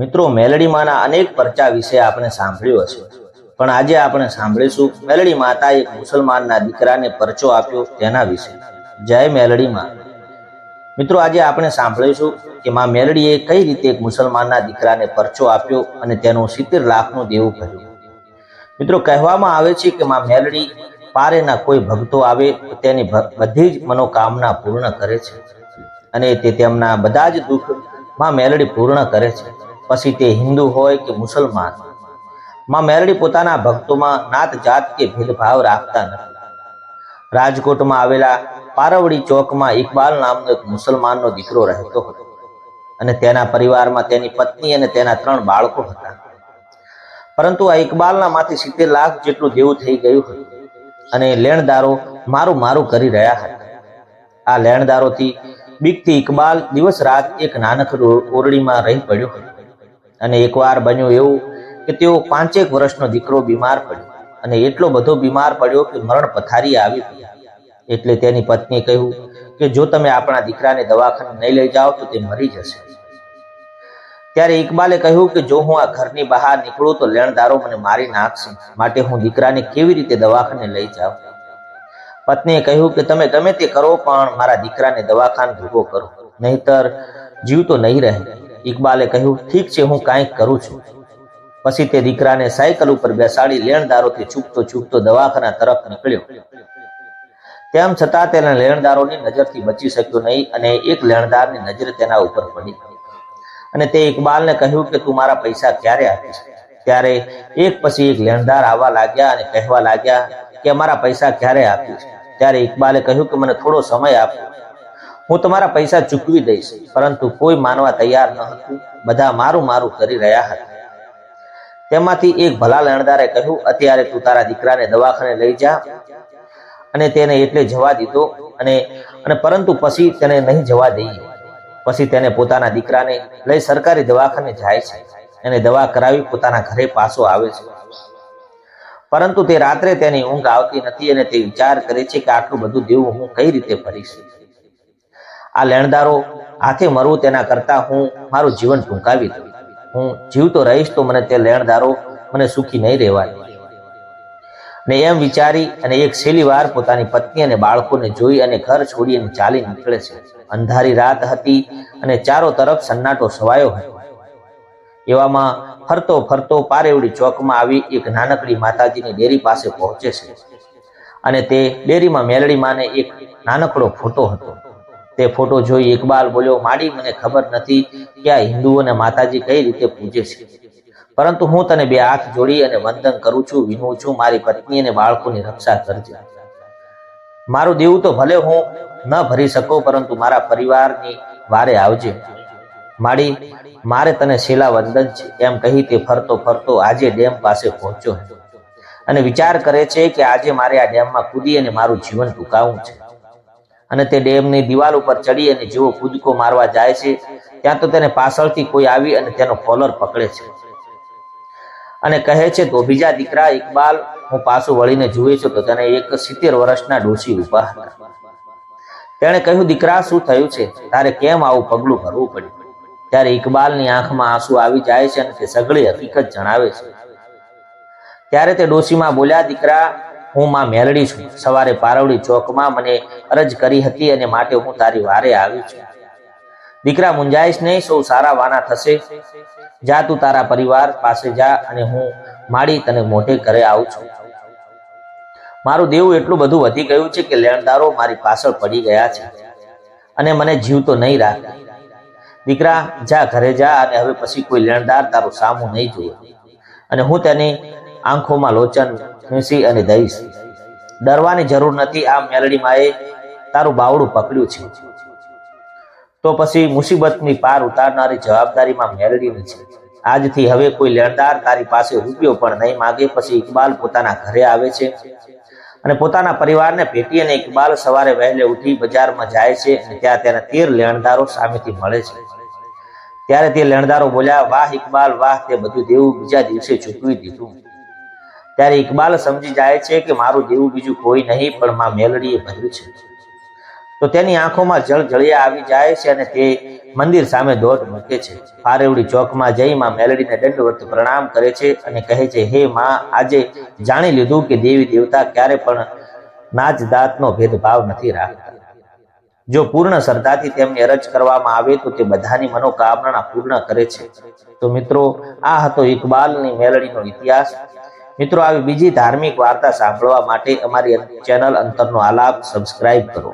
મિત્રો, મેલડીમાના અનેક પરચા વિશે આપણે સાંભળ્યું હશે. પણ આજે આપણે સાંભળીશું મેલડી માતા એક મુસલમાનના દીકરાને પરચો આપ્યો તેના વિશે. જય મેલડીમાં મિત્રો, આજે આપણે સાંભળીશું કે માં મેલડીએ કઈ રીતે એક મુસલમાનના દીકરાને પરચો આપ્યો અને તેનું સિત્તેર લાખનું દેવું કર્યું મિત્રો, કહેવામાં આવે છે કે માં મેલડી પારેના કોઈ ભક્તો આવે તો તેની બધી જ મનોકામના પૂર્ણ કરે છે. અને તે તેમના બધા જ દુઃખમાં મેલડી પૂર્ણ કરે છે. પછી તે હિન્દુ હોય કે મુસલમાન. માં મેરડી પોતાના ભક્તોમાં નાત જાત કે ભેદભાવ રાખતા નથી. રાજકોટમાં આવેલા પારવડી ચોકમાં ઇકબાલ નામનો એક મુસલમાનનો દીકરો રહેતો હતો. અને તેના પરિવારમાં તેની પત્ની અને તેના ત્રણ બાળકો હતા. પરંતુ આ ઇકબાલના માંથી સિત્તેર લાખ જેટલું દેવું થઈ ગયું હતું. અને લેણદારો મારું મારું કરી રહ્યા હતા. આ લેણદારોથી બીકથી ઇકબાલ દિવસ રાત એક નાનકડી ઓરડીમાં રહી પડ્યો હતો. અને એકવાર બન્યું એવું કે તેઓ પાંચેક વર્ષનો દીકરો બીમાર પડ્યો અને એટલો બધો બીમાર પડ્યો કે મરણ પથારી આવી એટલે તેની પત્નીએ કહ્યું કે જો તમે આપણા દીકરાને દવાખાને નહીં લઈ જાઓ તો તે મરી જશે. ત્યારે ઇકબાલે કહ્યું કે જો હું આ ઘરની બહાર નીકળું તો લેણદારો મને મારી નાખશે, માટે હું દીકરાને કેવી રીતે દવાખાને લઈ જાઉં? પત્નીએ કહ્યું કે તમે ગમે તે કરો, પણ મારા દીકરાને દવાખાને ભેગો કરો, નહીતર જીવ તો નહીં રહે. ઇકબાલે કહ્યું, ઠીક છે, હું કાંઈક કરું છું. પછી તે દીકરાને સાયકલ ઉપર બેસાડી લેણદારોથી છૂપતો છૂપતો દવાખાના તરફ નીકળ્યો. તેમ છતાં તેના લેણદારોની નજરથી બચી શક્યો નહીં અને એક લેણદારની નજર તેના ઉપર પડી. અને તે ઇકબાલને કહ્યું કે, તું મારા પૈસા ક્યારે આપીશ? ત્યારે એક પછી એક લેણદાર આવવા લાગ્યા અને કહેવા લાગ્યા કે, મારા પૈસા ક્યારે આપીશ? ત્યારે ઇકબાલે કહ્યું કે, મને થોડો સમય આપો. હું તમારા પૈસા ચૂકવી દઈશ, પરંતુ કોઈ માનવા તૈયાર ન હતું. બધા મારું મારું કરી રહ્યા હતા. તેમાંથી એક ભલા લણદારે કહ્યું, અત્યારે તું તારા દીકરાને દવાખાને લઈ જા. અને તેને એટલે જવા દીધો અને અને પરંતુ પછી તેને નહીં જવા દઈએ પછી તેને પોતાના દીકરાને લઈ સરકારી દવાખાને જાય છે અને દવા કરાવી પોતાના ઘરે પાછો આવે છે. પરંતુ તે રાત્રે તેની ઊંઘ આવતી નથી અને તે વિચાર કરે છે કે આટલું બધું દેવું હું કઈ રીતે ભરીશ? આ લેણદારો હાથે મરવું તેના કરતા હું મારું જીવન ટૂંકાવી દઉં હું જીવતો રહીશ તો મને તે લેણદારો મને સુખી નહીં રહેવા ને એમ વિચારી અને એક છેલ્લી વાર પોતાની પત્ની અને બાળકોને જોઈ અને ઘર છોડી અને ચાલી નીકળે છે. અંધારી રાત હતી અને ચારો તરફ સન્નાટો છવાયો હતો. એવામાં ફરતો ફરતો પારેવડી ચોકમાં આવી એક નાનકડી માતાજીની ડેરી પાસે પહોંચે છે. અને તે ડેરીમાં મેલડી માને એક નાનકડો ફોટો હતો. તે ફોટો જોઈ ઇકબાલ બોલ્યો, માડી, મને ખબર નથી કે આ હિન્દુઓને માતાજી કઈ રીતે પૂજે છે. પરંતુ હું તને બે હાથ જોડી અને વંદન કરું છું વિનું છું, મારી પત્ની અને બાળકોની રક્ષા કરજે. મારું દેવું તો ભલે હું ન ભરી શકું, પરંતુ મારા પરિવારની વારે આવજે. માડી, મારે તને શીલા વંદન છે. એમ કહી તે ફરતો ફરતો આજે ડેમ પાસે પહોંચ્યો અને વિચાર કરે છે કે આજે મારે આ ડેમમાં કૂદી અને મારું જીવન ટૂંકાવું છે. અને તે ડેમની દિવાલ ઉપર ચડી અને જેવો કૂદકો મારવા જાય છે, ત્યાં તો તેને પાછળથી કોઈ આવી અને તેનો કોલર પકડે છે. અને કહે છે, તો બીજા દીકરા ઇકબાલ, હું પાછું વળીને જુએ છું, તો તેને એક સિત્તેર વર્ષના ડોશી ઊભા હતા. તેણે કહ્યું, દીકરા, શું થયું છે? તારે કેમ આવું પગલું ભરવું પડ્યું? ત્યારે ઇકબાલની આંખમાં આંસુ આવી જાય છે અને તે સગળી હકીકત જણાવે છે. ત્યારે તે ડોશીમાં બોલ્યા, દીકરા હું માં મેલડી છું. સવારે પારવડી ચોકમાં મને અરજ કરી હતી અને માટે હું તારી વારે આવી છું. દીકરા મુંજાઈશ નહીં, સૌ સારા વાના થશે. જા તું તારા પરિવાર પાસે જા અને હું માડી તને મોઢે ઘરે આવું છું. મારું દેવું એટલું બધું વધી ગયું છે કે લેણદારો મારી પાછળ પડી ગયા છે અને મને જીવતો નહીં રાખે. દીકરા, જા ઘરે જા અને હવે પછી કોઈ લેણદાર તારું સામું નહીં જોઈએ અને હું તેની આંખોમાં લોચન મીસી અને દઈશ ડરવાની જરૂર નથી, આ મેલડી માએ તારું બાવડું પકડ્યું છે. તો પછી મુસીબતની પાર ઉતારનારી જવાબદારીમાં મેલડીની છે. આજથી હવે કોઈ લેણદાર તારી પાસે રૂપિયો પણ નહીં માગે, પછી ઇકબાલ પોતાના ઘરે આવે છે. અને પોતાના પરિવારને ભેટી અને ઇકબાલ સવારે વહેલે ઉઠી બજારમાં જાય છે અને ત્યાં તેને તેર લેણદારો સામેથી મળે છે. ત્યારે તે લેણદારો બોલ્યા, વાહ ઇકબાલ, વાહ. તે બધું દેવું બીજા દિવસે ચૂકવી દીધું. ત્યારે ઇકબાલ સમજી જાય છે કે મારું જેવું બીજું કોઈ નહીં, પણ માં મેલડીએ ભર્યું છે. તો તેની આંખોમાં જળજળિયા આવી જાય છે અને તે મંદિર સામે દોટ મૂકે છે. પારેવડી ચોકમાં જઈ માં મેલડીને દંડવત પ્રણામ કરે છે અને કહે છે, હે માં, આજે જાણી લીધું કે દેવી દેવતા ક્યારે પણ નાચ દાતનો ભેદભાવ નથી રાખતા. જો પૂર્ણ શ્રદ્ધાથી તેમની અરજ કરવામાં આવે તો તે બધાની મનોકામના પૂર્ણ કરે છે. તો મિત્રો, આ હતો ઇકબાલની મેલડીનો ઇતિહાસ. મિત્રો આવી બીજી ધાર્મિક વાર્તા સાંભળવા માટે અમારી ચેનલ અંતરનો આલાપ સબસ્ક્રાઇબ કરો.